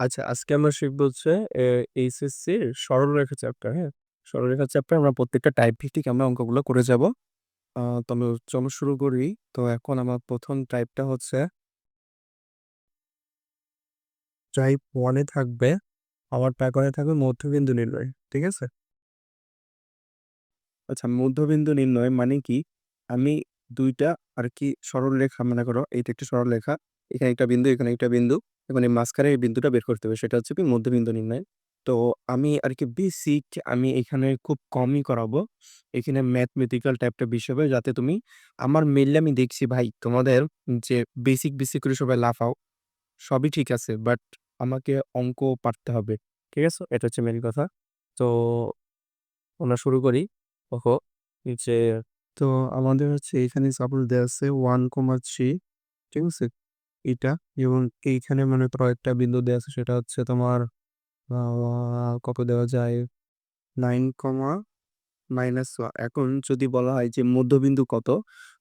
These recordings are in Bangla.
আচ্ছা, আজকে আমরা শিখব হচ্ছে এ এইচএসসির সরলরেখা চ্যাপ্টার, হ্যাঁ? সরলরেখা চ্যাপ্টার আমরা প্রত্যেকটা টাইপ ভিত্তিক আমরা অঙ্কগুলো করে যাব। তো আমি চলো শুরু করি। তো এখন আমার ১ম টাইপটা হচ্ছে টাইপ 1 এ থাকবে, টাইপ 1 থাকবে মধ্যবিন্দু নির্ণয়। ঠিক আছে? আচ্ছা, মধ্যবিন্দু নির্ণয় মানে কি? আমি ২ টা আরকি সরলরেখা মনে করো এইটা একটা সরলরেখা। এখানে একটা বিন্দু, এখানে একটা বিন্দু। এবং এই বিন্দুটা বের করতে হবে। সেটা হচ্ছে কি মধ্যবিন্দু নির্ণয়। তো আমি আরকি বেসিক আমি এখানে খুব কমই করাবো। এখানে ম্যাথমেটিক্যাল টাইপটা বিষয় হবে যাতে তুমি আমার মেইনলি আমি দেখছি ভাই তোমাদের যে বেসিক, বেসিক করে সবাই লাফাও। সবই ঠিক আছে। বাট আমাকে অঙ্ক পারতে হবে। ঠিক আছে? এটা হচ্ছে মেইন কথা। তো আমরা শুরু করি। দেখো যে তো আমাদের হচ্ছে এখানে সাপোজ দেয়া আছে 1,3 ঠিক আছে? এটা এবং এইখানে মানে করো একটা বিন্দু দেয়া আছে সেটা হচ্ছে তোমার কত দেওয়া যায় 9, মাইনাস ওয়া এখন যদি বলা হয় যে মধ্যবিন্দু কত?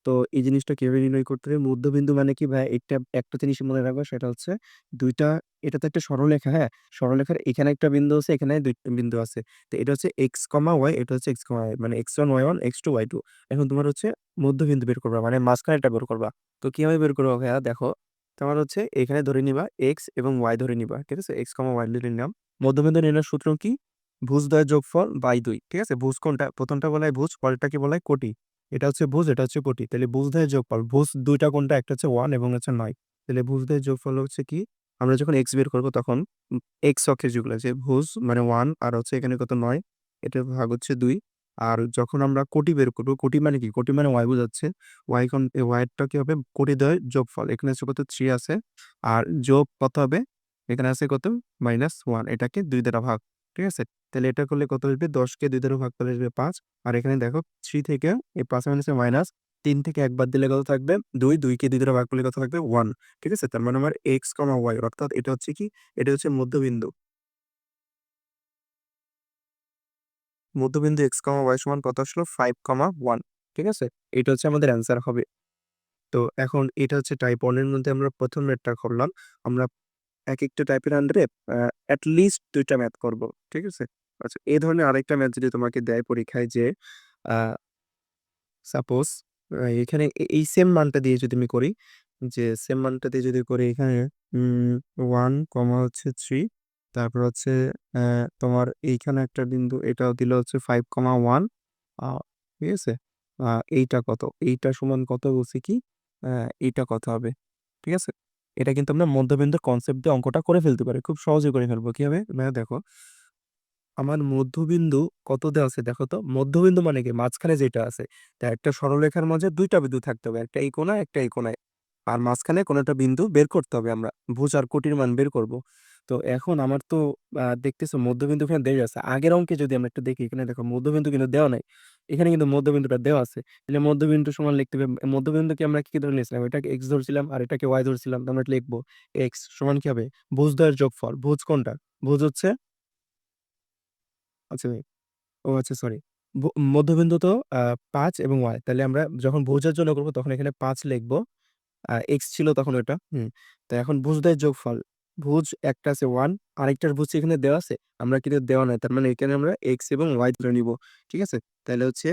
তো এই জিনিসটা কীভাবে নির্ণয় করতে হবে? মধ্যবিন্দু মানে কি ভাই একটা একটা জিনিস মনে রাখবা সেটা হচ্ছে দুইটা এটা তো একটা সরলরেখা, হ্যাঁ? সরলরেখার এখানে একটা বিন্দু আছে, এখানে দুইটা বিন্দু আছে। তো এটা হচ্ছে এক্স কমা ওয়াই এটা হচ্ছে x, y মানে x1, y1, x2, y2 এখন তোমার হচ্ছে মধ্যবিন্দু বের করবা মানে মাঝখানে এটা বের করবা। তো কীভাবে বের করবা ভাইয়া দেখো, তোমার হচ্ছে এখানে ধরে নিবা এক্স এবং ওয়াই ধরে নিবা। ঠিক আছে? x, y ধরে নিলাম। মধ্যবিন্দু নির্ণয়ের সূত্র কি? ভুজদ্বয়ের যোগফল বাই দুই ঠিক আছে? ভুজ কোনটা? ১ম টা বলা হয় ভুজ, পরেরটাকে বলা হয় কোটি। এটা হচ্ছে ভুজ, এটা হচ্ছে কোটি। তাহলে ভুজ ভুজদ্বয়ের যোগফল। ভুজ দুইটা কোনটা? একটা হচ্ছে ওয়ান এবং হচ্ছে নয় তাহলে ভুজ ভুজদ্বয়ের যোগফল হচ্ছে কি? আমরা যখন এক্স বের করব তখন এক্স x অক্ষে যেগুলো আছে ভুজ মানে ওয়ান আর হচ্ছে এখানে কত নয় এটা ভাগ হচ্ছে ২। আর যখন আমরা কোটি বের করব কোটি মানে কি? কোটি মানে y বোঝাচ্ছে। ওয়াই কোন এরটা কি হবে? কোটিদ্বয়ের যোগফল। এখানে আছে কত থ্রি আছে। আর যোগ কত হবে? এখানে আছে কত? মাইনাস ওয়ান এটাকে দুই দ্বারা ভাগ। ঠিক আছে? তাহলে এটা করলে কত আসবে? ১০ কে ২ দ্বারা ভাগ করলে আসবে পাঁচ আর এখানে দেখো থ্রি থেকে এই ৫ এর মাইনাসে মাইনাস তিন থেকে একবার দিলে কত থাকবে? ২, ২ কে ২ দ্বারা ভাগ করলে কত থাকবে? ওয়ান ঠিক আছে? তার মানে আমার x, y অর্থাৎ এটা হচ্ছে কি? এটা হচ্ছে মধ্যবিন্দু। মধ্যবিন্দু x, y সমান কত আসলো? 5, 1 ঠিক আছে? এটা হচ্ছে আমাদের অ্যান্সার হবে। তো এখন এটা হচ্ছে টাইপ 1 এর মধ্যে আমরা প্রথম ম্যাথটা করলাম। আমরা এক একটা টাইপের আন্ডারে আ এট লিস্ট ২ ম্যাথ করব। ঠিক আছে? আচ্ছা এই ধরনের আরেকটা ম্যাথ যদি তোমাকে দেয় পরীক্ষায় যে সাপোজ এখানে এই সেম মানটা দিয়ে যদি আমি করি, যে সেম মানটা দিয়ে যদি করি এখানে ওয়ান কমা হচ্ছে 3 তারপর হচ্ছে তোমার এইখানে একটা বিন্দু এটাও দিলে হচ্ছে ফাইভ কমা ওয়ান ঠিক আছে? এইটা কত? এইটা সমান কত বলছি কি? এইটা কত হবে? ঠিক আছে? এটা কিন্তু আমরা মধ্যবিন্দুর কনসেপ্ট দিয়ে অঙ্কটা করে ফেলতে পারি। খুব সহজে করে ফেলব। কীভাবে? ভাইয়া দেখো আমার মধ্যবিন্দু কত দেওয়া আছে দেখো তো? মধ্যবিন্দু মানে কি? মাঝখানে যেটা আছে। তা একটা সরলরেখার মাঝে দুইটা বিন্দু থাকতে হবে। একটা এই কোণায়, একটা এই কোনায় আর মাঝখানে কোনো একটা বিন্দু বের করতে হবে আমরা। ভুজ আর কোটির মান বের করব। তো এখন আমার তো দেখতেছো মধ্যবিন্দু এখানে দেওয়া আছে। আগের অঙ্কে যদি আমরা একটু দেখি, এখানে দেখো মধ্যবিন্দু কিন্তু দেওয়া নাই। এখানে কিন্তু মধ্যবিন্দুটা দেওয়া আছে। তাহলে মধ্যবিন্দু সমান লিখতে হবে মধ্যবিন্দুকে আমরা কি ধরে নিয়েছিলাম? এটাকে x ধরছিলাম আর এটাকে y ধরছিলাম। তো আমরা লিখব। x সমান কি হবে? ভুজদ্বয়ের যোগফল। ভুজ কোনটা? ভুজ হচ্ছে আচ্ছা ভাই ও আচ্ছা সরি। মধ্যবিন্দু তো ৫ এবং y তাহলে আমরা যখন ভুজের জন্য করব তখন এখানে ৫ লিখব। x ছিল তখন ওটা। হুম। তো এখন ভুজদ্বয়ের যোগফল। ভুজ একটা আছে ওয়ান আরেকটার ভুজ এখানে দেওয়া আছে? আমরা কিন্তু দেওয়া নাই। তার মানে এখানে আমরা এক্স এবং ওয়াই ধরে নিব। ঠিক আছে? তাহলে হচ্ছে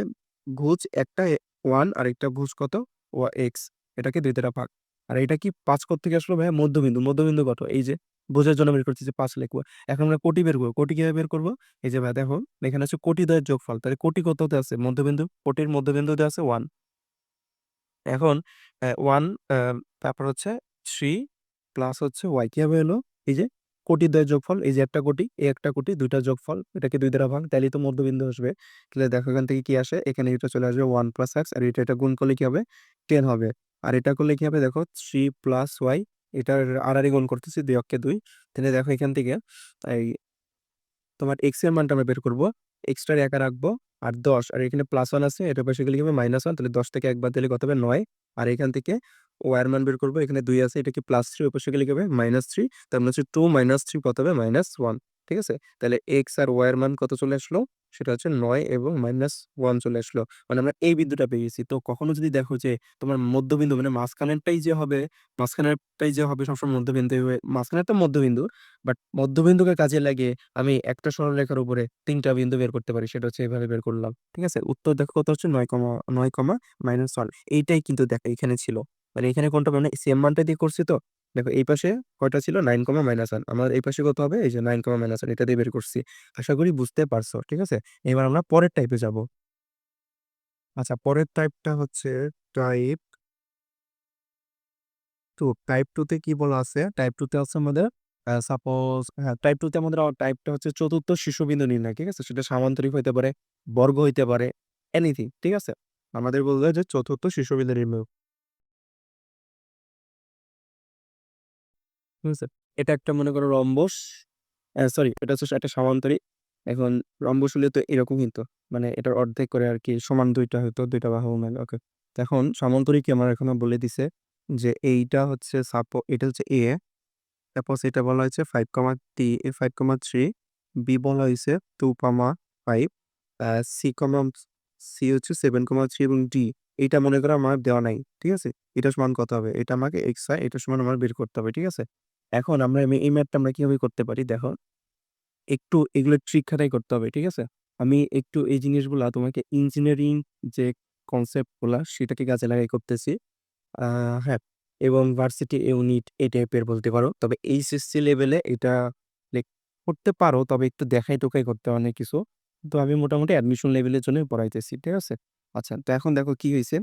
ভুজ একটা ওয়ান আরেকটা ভুজ কত? ওয়া এক্স এটাকে ২ দ্বারা ভাগ। আর এটা কি ৫ কোত্থেকে আসলো ভাইয়া? মধ্যবিন্দু। মধ্যবিন্দু কত? এই যে ভুজের জন্য বের করতেছি ৫ লিখব। এখন আমরা কোটি বের করব, কোটি কীভাবে বের করব? এই যে ভাই, দেখো, এখানে হচ্ছে কোটিদ্বয়ের যোগফল। তাহলে কোটি কততে আছে? মধ্যবিন্দু। কোটির মধ্যবিন্দুতে আছে ওয়ান এখন ওয়ান তারপর হচ্ছে 3 প্লাস হচ্ছে y কীভাবে এলো? এই যে কোটি কোটিদ্বয়ের যোগফল। এই যে একটা কোটি, এই একটা কোটি দুইটা যোগফল। এটাকে দুই দ্বারা ভাগ। তাইলেই তো মধ্যবিন্দু আসবে। তাহলে দেখো এখান থেকে কি আসে? এখানে এটা চলে আসবে ওয়ান প্লাস এক্স আর এটা, এটা গুণ করলে কি হবে? টেন হবে। আর এটা করলে কি হবে? দেখো থ্রি প্লাস y এটার আড়াআড়ি গুণ করতেছি ২ অক্ষে ২। তাহলে দেখো এখান থেকে এই তোমার এক্সের মানটা আমরা বের করব। x টারে একা রাখব আর ১০ আর এখানে প্লাস ওয়ান আছে এটার পাশে গেলে কি হবে? -1 তাহলে ১০ থেকে ১ বাদ দিলে কত হবে? ৯ আর এখান থেকে এর মান বের করব এখানে দুই আছে এটা কি +3 ওই পাশে গেলে কি হবে? -3 তার মানে হচ্ছে 2 3 কত হবে? মাইনাস ওয়ান ঠিক আছে? তাহলে এক্স আর ওয়াই এর মান কত চলে আসলো? সেটা হচ্ছে নয় এবং মাইনাস ওয়ান চলে আসলো। মানে আমরা এই বিন্দুটা পেয়ে গেছি। তো কখনো যদি দেখো যে তোমার মধ্যবিন্দু মানে মাঝখানেরটাই যে হবে, মাঝখানেরটাই যে হবে সবসময় মধ্যবিন্দু হবে। মাঝখানেরটা মধ্যবিন্দু। বাট মধ্যবিন্দুকে কাজে লাগিয়ে আমি একটা সরলরেখার উপরে তিনটা বিন্দু বের করতে পারি। সেটা হচ্ছে এভাবে বের করলাম। ঠিক আছে? উত্তর দেখো কত হচ্ছে ৯, ৯, -1 এইটাই কিন্তু দেখো এখানে ছিল। মানে এখানে কোনটা মানে সেম মানটা দিয়ে করছি তো। দেখো এই পাশে কয়টা ছিল 9, -1 আমার এই পাশে কত হবে? এই যে 9, -1 এটা দিয়ে বের করছি। আশা করি বুঝতে পারছ। ঠিক আছে? এবার আমরা পরের টাইপে যাব। আচ্ছা পরের টাইপটা হচ্ছে টাইপ 2 টাইপ 2 তে কি বলা আছে? টাইপ 2 তে আছে আমাদের সাপোজ হ্যাঁ, টাইপ 2 তে আমাদের টাইপটা হচ্ছে চতুর্থ শীর্ষবিন্দু নির্ণয়। ঠিক আছে? সেটা সামান্তরিক হইতে পারে, বর্গ হইতে পারে, এনিথিং। ঠিক আছে? আমাদের বলবে যে চতুর্থ শীর্ষবিন্দু নির্ণয়। এটা একটা মনে করো রম্বস। সরি এটা হচ্ছে একটা সামান্তরিক। এখন রম্বস হলে তো এরকম হইতো। মানে এটার অর্ধেক করে আর কি সমান ২ টা হইতো, ২ টা বাহু মিলে ওকে। এখন সামান্তরিকই আমার এখানে বলে দিছে যে এইটা হচ্ছে সাপো এটা হচ্ছে এ তারপর এটা বলা হয়েছে ফাইভ কমা টি 5, 3, B বলা হইছে 2, 5, সি C, সি হচ্ছে 7, 3 এবং ডি এইটা মনে করো আমার দেওয়া নাই। ঠিক আছে? এটা সমান কত হবে? এটা আমাকে x, এটা সমান আমার বের করতে হবে। ঠিক আছে? এখন আমরা আমি এই ম্যাথটা আমরা কীভাবে করতে পারি দেখো। একটু এগুলো ট্রিক খাটাই করতে হবে। ঠিক আছে? আমি একটু এই জিনিসগুলা তোমাকে ইঞ্জিনিয়ারিং যে কনসেপ্টগুলা সেটাকে কাজে লাগাই করতেছি। হ্যাঁ, এবং ভার্সিটি ইউনিট এই টাইপের বলতে পারো। তবে এইচএসসি লেভেলে এটা করতে পারো। তবে একটু দেখাই-টোকাই করতে হয় অনেক কিছু। তো আমি মোটামুটি অ্যাডমিশন লেভেলের জন্যই পড়াইতেছি। ঠিক আছে? আচ্ছা তো এখন দেখো কি হয়েছে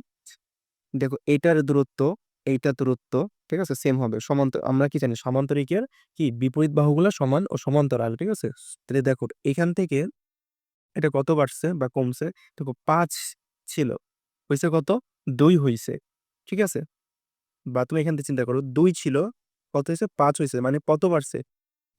দেখো এইটার দূরত্ব, এইটার দূরত্ব ঠিক আছে? সেম হবে। সমান্তর আমরা কি জানি সমান্তরিকের কি বিপরীত বাহুগুলো সমান ও সমান্তরাল। ঠিক আছে? তাহলে দেখো এখান থেকে এটা কত বাড়ছে বা কমছে? দেখো পাঁচ ছিল। হয়েছে কত? দুই হইছে। ঠিক আছে? বা তুমি এখান থেকে চিন্তা করো দুই ছিল, কত হয়েছে পাঁচ হয়েছে মানে কত বাড়ছে?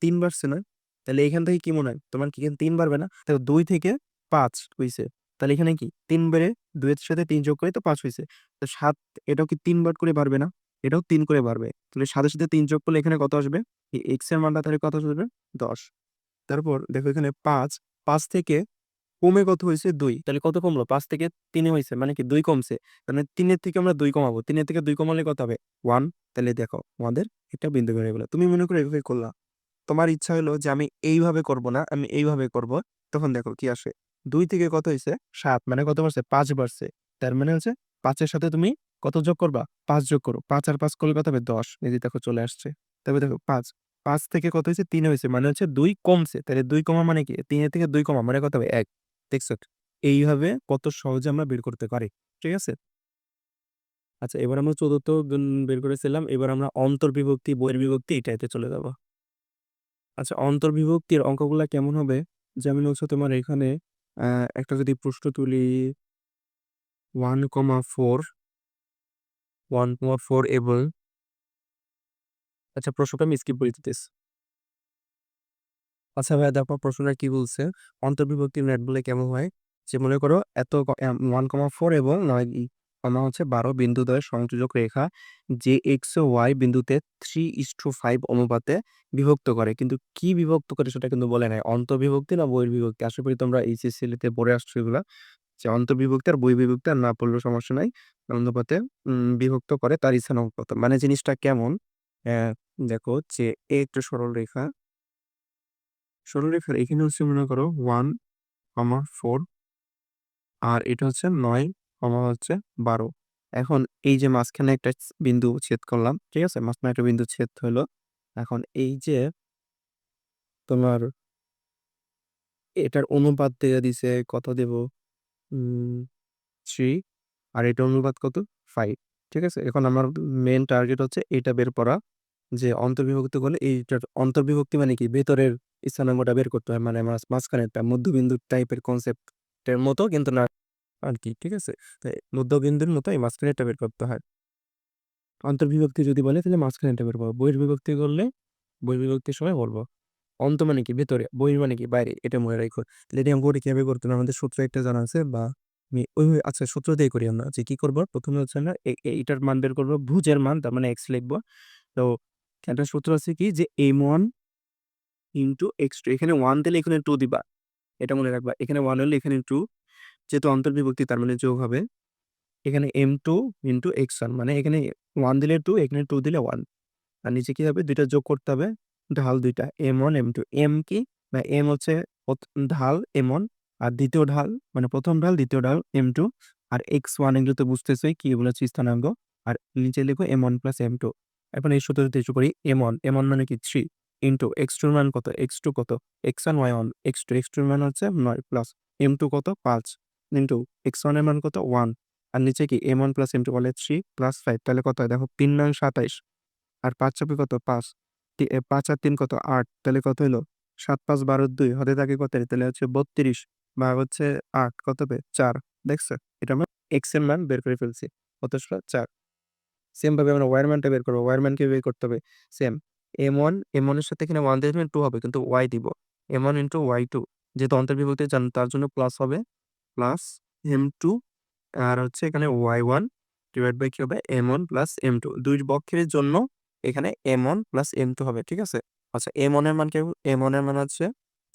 তিন বাড়ছে না? তাহলে এখান থেকে কি মনে হয়? তোমার কি ৩ বাড়বে না? দেখো ২ থেকে পাঁচ হয়েছে তাহলে এখানে কি তিন বেড়ে ২ এর সাথে তিন যোগ করে তো পাঁচ হয়েছে তো সাত এটাও কি ৩ বার করে বাড়বে না? এটাও তিন করে বাড়বে। তাহলে সাথে সাথে তিন যোগ করলে এখানে কত আসবে? x এর মানটা তাহলে কত আসবে? ১০। তারপর দেখো এখানে ৫, ৫ থেকে কমে কত হয়েছে দুই তাহলে কত কমলো? পাঁচ থেকে ৩ হয়েছে মানে কি ২ কমছে। মানে ৩ এর থেকে আমরা দুই কমাবো। তিনের থেকে দুই কমালে কত হবে? ওয়ান তাহলে দেখো আমাদের এটা বিন্দু হয়ে গেল। তুমি মনে করো এভাবে করলা। তোমার ইচ্ছা হলো যে আমি এইভাবে করব না, আমি এইভাবে করব। তখন দেখো কি আসে? দুই থেকে কত হয়েছে সাত মানে কত বাড়ছে? পাঁচ বাড়ছে। তার মানে হচ্ছে পাঁচের সাথে তুমি কত যোগ করবা? পাঁচ যোগ করো। পাঁচ আর পাঁচ করলে কত হবে? ১০ এই যে দেখো চলে আসছে। তবে দেখো ৫, ৫ থেকে কত হয়েছে তিন হয়েছে মানে হচ্ছে দুই কমছে। তাহলে দুই কমা মানে কি? ৩ এর থেকে দুই কমা মানে কত হবে? এক দেখছ? এইভাবে কত সহজে আমরা বের করতে পারি। ঠিক আছে? আচ্ছা এবার আমরা চতুর্থ বের করেছিলাম। এবার আমরা অন্তর্বিভক্তি, বহির্বিভক্তি এই টাইপে চলে যাব। আচ্ছা অন্তর্বিভক্তির অঙ্কগুলা কেমন হবে? যেমন হচ্ছে তোমার এখানে একটা যদি প্রশ্ন তুলি 1,4 1,4 এবং আচ্ছা প্রশ্নটা আমি স্কিপ করে। আচ্ছা ভাইয়া দেখো প্রশ্নটা কি বলছে? অন্তর্বিভক্তির ম্যাথগুলো কেমন হয়? যে মনে করো এত ক এম 1,4 এবং ৯ ই কমা হচ্ছে ১২ বিন্দুদ্বয়ের সংযোজক রেখা যে x ও y বিন্দুতে 3:5 অনুপাতে বিভক্ত করে। কিন্তু কি বিভক্ত করে সেটা কিন্তু বলে নাই। অন্তর্বিভক্তি না বহির্বিভক্তি? আশা করি তোমরা এইচএসসি তে পড়ে আসছো এগুলা। যে অন্তর্বিভক্তি আর বহির্বিভক্তি আর না পড়লেও সমস্যা নাই। অনুপাতে বিভক্ত করে তার স্থান স্থানাঙ্ক মানে জিনিসটা কেমন? দেখো যে এ একটা সরলরেখা সরলরেখার এখানে হচ্ছে মনে করো 1,4 আর এটা হচ্ছে ৯, হচ্ছে ১২ এখন এই যে মাঝখানে একটা বিন্দু ছেদ করলাম। ঠিক আছে? মাঝখানে একটা বিন্দু ছেদ হলো। এখন এই যে তোমার এটার অনুপাত দিয়ে দিছে কত দেব? 3 আর এটা অনুপাত কত? 5 ঠিক আছে? এখন আমার মেইন টার্গেট হচ্ছে এটা বের করা যে অন্তর্বিভক্তি করলে এইটার অন্তর্বিভক্তি মানে কি? ভেতরের স্থানাঙ্কটা বের করতে হয়। মানে মাঝ মাঝখানেরটা মধ্যবিন্দু টাইপের কনসেপ্টের মতো কিন্তু না আর কি ঠিক আছে? মধ্যবিন্দুর মতো এই মাঝখানেরটা বের করতে হয়। অন্তর্বিভক্তি যদি বলে তাহলে মাঝখানেরটা বের করব বহির্বিভক্তি করলে বহির্বিভক্তির সময় বলব। অন্ত মানে কি? ভেতরে, বহির মানে কি? বাইরে। এটা মনে রাইখো। তাহলে এই অঙ্কটা কীভাবে করতে? আমাদের সূত্র একটা জানা আছে বা আমি ওইভাবে আচ্ছা সূত্র দিয়ে করি আমরা। যে কি করব? ১ম এ হচ্ছে এ এইটার মান বের করব। ভুজের মান, তার মানে x লিখব। তো একটা সূত্র আছে কি? যে m1 ইন্টু এক্স টু এখানে ওয়ান দিলে এখানে টু দিবা এটা মনে রাখবা, এখানে ওয়ান হলে এখানে টু যেহেতু অন্তর্বিভক্তি তার মানে যোগ হবে এখানে m two into x one মানে এখানে ওয়ান দিলে টু এখানে টু দিলে ওয়ান আর নিচে কি হবে দুইটা যোগ করতে হবে, ঢাল দুইটা m one m two m কি বা এম হচ্ছে ঢাল এম ওয়ান আর দ্বিতীয় ঢাল মানে প্রথম ঢাল, দ্বিতীয় ঢাল এম টু আর এক্স ওয়ান এগুলো তো বুঝতেছই কি বলেছি স্থানাঙ্ক, আর নিচে লিখো m one plus m two এখন এই সূত্র যদি করি এম ওয়ান এম ওয়ান মানে কি থ্রি ইন্টু এক্স টুর মান কত? এক্স টু কত? X one y one x two x টুর মান হচ্ছে নয় প্লাস এম টু কত? পাঁচ ইন্টু এক্স ওয়ানের মান কত? ওয়ান আর নিচে কি m one plus m two বলে থ্রি প্লাস ফাইভ তাহলে কত দেখো তিন নং সাতাইশ, আর পাঁচ চাপে কত? পাঁচ পাঁচ আর তিন কত? আট, তাহলে কত হলো সাত পাঁচ বারো দুই, হতে থাকে কত? তাহলে হচ্ছে বত্রিশ বা হচ্ছে আট কত হবে চার। দেখছ? এটা আমরা এক্সের মান বের করে ফেলছি। কত? চার। সেম ভাবে আমরা ওয়ার মানটা বের করব। ওয়ার মানকে বের করতে হবে। সেম এম ওয়ান এম ওয়ানের সাথে এখানে ওয়ান দিয়ে টু হবে, কিন্তু ওয়াই দিব। M one into y two যেহেতু অন্তর্বিভক্তি জান, তার জন্য প্লাস হবে। প্লাস এম টু আর হচ্ছে এখানে ওয়াই ওয়ান ডিভাইড বাই কি হবে? M one plus m two দুই বক্ষের জন্য এখানে m one plus m two হবে, ঠিক আছে? আচ্ছা এম ওয়ানের মান কি এম ওয়ানের মান হচ্ছে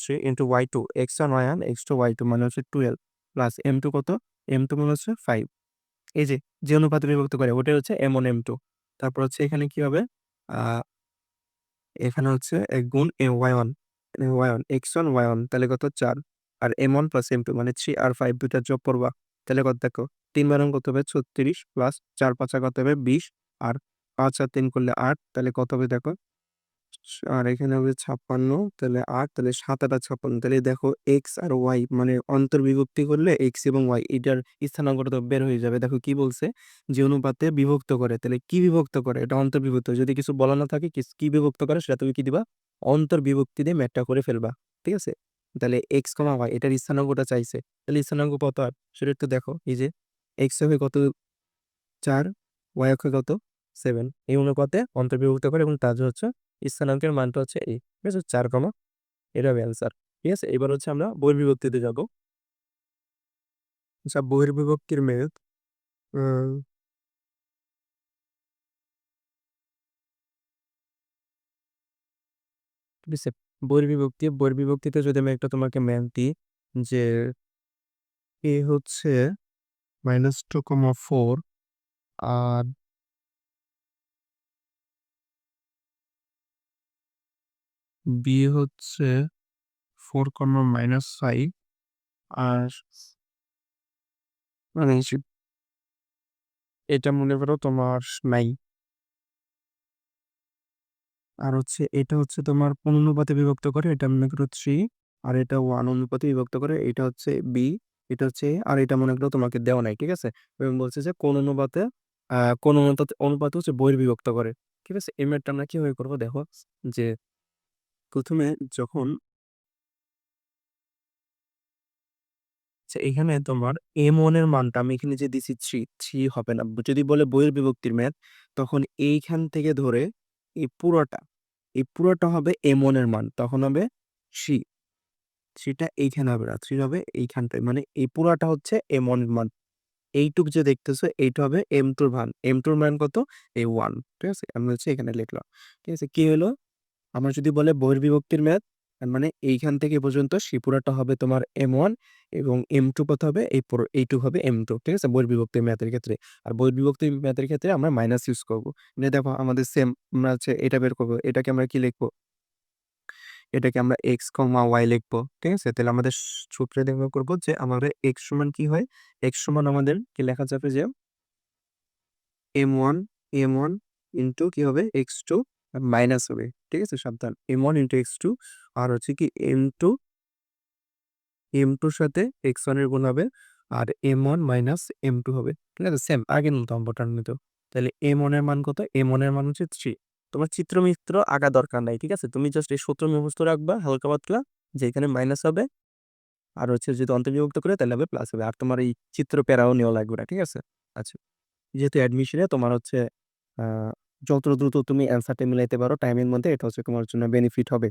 three into y two x one y one x two y two মানে হচ্ছে টুয়েলভ প্লাস এম টু কত? এম টু মানে হচ্ছে ফাইভ এই যে যে অনুপাতে বিভক্ত করে, ওটাই হচ্ছে এম ওয়ান এম টু তারপর হচ্ছে এখানে কি হবে? এখানে হচ্ছে এক গুণ এ y one y one x one y one তাহলে কত? চার। আর m one plus m two মানে থ্রি আর ফাইভ দুটা যোগ করবা। তাহলে কত দেখো? তিন বারং কত হবে? ছত্রিশ প্লাস চার পাঁচা কত হবে? বিশ। আর পাঁচ আর তিন করলে আট, তাহলে কত হবে দেখো? আর এখানে হবে ছাপ্পান্ন, তাহলে আট, তাহলে সাত আট ছাপ্পান্ন, তাহলে দেখো এক্স আর ওয়াই মানে অন্তর্বিভক্তি করলে এক্স এবং ওয়াই এটার স্থানাঙ্কটা তো বের হয়ে যাবে। দেখো কি বলছে? যে অনুপাতে বিভক্ত করে, তাহলে কি বিভক্ত করে? এটা অন্তর্বিভক্ত, যদি কিছু বলা না থাকে কি বিভক্ত করে সেটা তুমি কি দিবা? অন্তর্বিভক্তি দিয়ে ম্যাটটা করে ফেলবা, ঠিক আছে? তাহলে এক্স কমা ওয়াই এটার স্থানাঙ্কটা চাইছে, তাহলে স্থানাঙ্ক কত আর? সেটা একটু দেখো, এই যে এক্স হবে কত? চার ওয়াই অক্ষে কত? সেভেন এই অনুপাতে অন্তর্বিভক্ত করে এবং তার হচ্ছে স্থানাঙ্কের মানটা হচ্ছে এই ঠিক আছে? চার কমা এটা হবে অ্যান্সার ঠিক আছে? এবার হচ্ছে আমরা বহির্বিভক্তিতে যাব। আচ্ছা বহির্বিভক্তির মেয়াদ বহির্বিভক্তি, বহির্বিভক্তিতে যদি আমি একটা তোমাকে ম্যাথ দিই, যে এ হচ্ছে মাইনাস টু কমা ফোর আর বি হচ্ছে ফোর কমা মাইনাস ফাইভ আর মানে এটা মনে করো তোমার নাই। আর হচ্ছে এটা হচ্ছে তোমার কোন অনুপাতে বিভক্ত করে? এটা মনে করো থ্রি আর এটা ওয়ান অনুপাতে বিভক্ত করে। এটা হচ্ছে বি এটা হচ্ছে আর এটা মনে করো তোমাকে দেওয়া নাই, ঠিক আছে? এবং বলছে যে কোন অনুপাতে কোন অনুপাতে অনুপাতে হচ্ছে বহির্বিভক্ত করে, ঠিক আছে? এই ম্যাটটা আমরা কীভাবে করব? দেখো যে প্রথমে যখন আচ্ছা এখানে তোমার এম ওয়ানের মানটা আমি এখানে যে দিছি থ্রি থ্রি হবে না। যদি বলে বইয়ের বিভক্তির ম্যাথ তখন এইখান থেকে ধরে এই পুরোটা এই পুরোটা হবে এম ওয়ানের মান, তখন হবে থ্রি থ্রিটা এইখানে হবে না থ্রি হবে এইখানটায়। মানে এই পুরাটা হচ্ছে এম ওয়ানের মান। এইটুক যে দেখতেছো, এইটা হবে এম টুর মান। এম টুর মান কত? এই ওয়ান ঠিক আছে? আমি হচ্ছে এখানে লিখলাম। ঠিক আছে? কি হলো? আমার যদি বলে বহির্বিভক্তির ম্যাথ, তার মানে এইখান থেকে পর্যন্ত সেই পুরাটা হবে তোমার এম ওয়ান এবং এম টু কত হবে? এই পুরো এইটুক হবে এম টু, ঠিক আছে? বহির্বিভক্তির ম্যাথের ক্ষেত্রে। আর বহির্বিভক্তির ম্যাথের ক্ষেত্রে আমরা মাইনাস ইউজ করব। মানে দেখো আমাদের সেম আমরা হচ্ছে এটা বের করব। এটাকে আমরা কি লিখব? এটাকে আমরা এক্স কমা ওয়াই লিখব, ঠিক আছে? তাহলে আমাদের সূত্রে দেখব করব যে আমাদের এক্স সমান কি হয়? এক্স সমান আমাদের কি লেখা যাবে যে m one m one into কি হবে? এক্স টু মাইনাস হবে, ঠিক আছে? সাবধান। M one into x two আর হচ্ছে কি এম টু এম টুর সাথে এক্স ওয়ানের গুণ হবে আর m one minus m two হবে, ঠিক আছে? সেম আগের মতো অঙ্কটার মতো তাহলে এম ওয়ানের মান কত? এম ওয়ানের মান হচ্ছে থ্রি তোমার চিত্রমিত্র আঁকা দরকার নাই, ঠিক আছে? তুমি জাস্ট এই সূত্র মুখস্থ রাখবা, হালকা পাতলা, যে এখানে মাইনাস হবে আর হচ্ছে যদি অন্তর্বিভক্ত করে, তাহলে হবে প্লাস হবে। আর তোমার এই চিত্র প্যারাও নেওয়া লাগবে না, ঠিক আছে? আচ্ছা যেহেতু অ্যাডমিশনে তোমার হচ্ছে যত দ্রুত তুমি অ্যান্সারটা মিলাইতে পারো টাইমের মধ্যে এটা হচ্ছে তোমার জন্য বেনিফিট হবে।